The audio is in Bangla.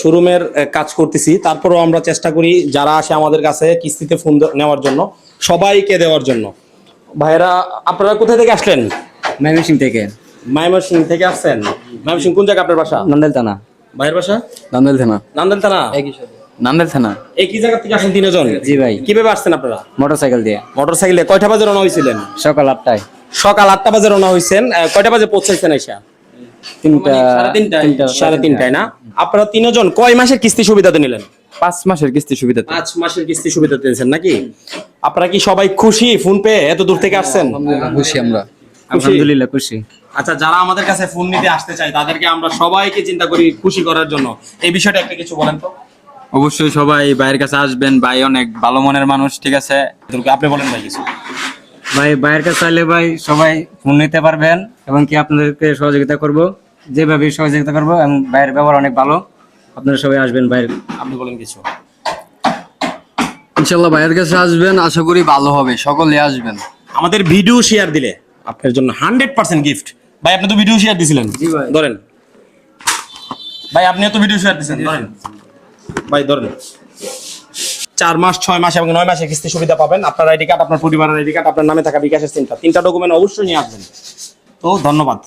শোরুমের কাজ করতেছি। তারপরেও আমরা চেষ্টা করি যারা আসে আমাদের কাছে কিস্তিতে ফোন নেওয়ার জন্য সবাইকে দেওয়ার জন্য। ভাইরা আপনারা কোথায় থেকে আসলেন? ময়মনসিং থেকে। মাইমরসিং থেকে আসছেন। মাইমরসিং কোন জায়গা আপনার বাসা? নান্দেল থানা। ভাইয়ের বাসা? নান্দেল থানা। নান্দেল থানা? নান্দেল থানা। একই জায়গা থেকে আসেন তিনজন? জি ভাই। কীভাবে আসছেন আপনারা? মোটর সাইকেল দিয়ে। মোটর সাইকেলে কয়টা বাজে রওনা হয়েছিলেন সকাল আটটায়। সকাল আটটা বাজে রওনা হয়েছেন কয়টা বাজে পৌঁছাইছেন এসা তিনটা তিনটা সাড়ে তিনটায়। না? আপনারা তিনজন কয় মাসের কিস্তি সুবিধাতে নিলেন? পাঁচ মাসের কিস্তি সুবিধা পাঁচ মাসের কিস্তি সুবিধা দিয়েছেন নাকি? আপনারা কি সবাই খুশি ফোন পে এত দূর থেকে আসছেন? খুশি আমরা। আলহামদুলিল্লাহ খুশি। আচ্ছা যারা আমাদের কাছে ফোন নিতে আসতে চায় তাদেরকে আমরা সবাইকে চিন্তা করি খুশি করার জন্য। এই বিষয়টা একটা কিছু বলেন তো। অবশ্যই সবাই ভাইয়ের কাছে আসবেন। ভাই অনেক ভালো মনের মানুষ ঠিক আছে? আপনি বলেন ভাই কিছু। ভাই বাইরের কাছে চাইলে ভাই সবাই ফোন নিতে পারবেন এবং কি আপনাদেরকে সহযোগিতা করব? যেভাবে সহযোগিতা করব এবং বাইরের ব্যবহার অনেক ভালো। আপনারা সবাই আসবেন বাইরে আপনি বলেন কিছু। ইনশাল্লাহ ভাইয়ের কাছে আসবেন আশা করি ভালো হবে সকলে আসবেন। আমাদের ভিডিও শেয়ার দিলে আপনার জন্য হান্ড্রেড পার্সেন্ট গিফট ভাই আপনি তো ভিডিও শেয়ার দিছিলেন। ধরেন। ভাই আপনিও তো ভিডিও শেয়ার দিয়েছেন ধরেন। ভাই ধরেন। চার মাস ছয় মাস এবং নয় মাসে কিস্তি সুবিধা পাবেন। আপনার আইডি কার্ড আপনার পরিবারের আইডি কার্ড আপনার নামে থাকা বিকাশের চিন্তা তিনটা ডকুমেন্ট অবশ্যই নিয়ে আসবেন। তো ধন্যবাদ।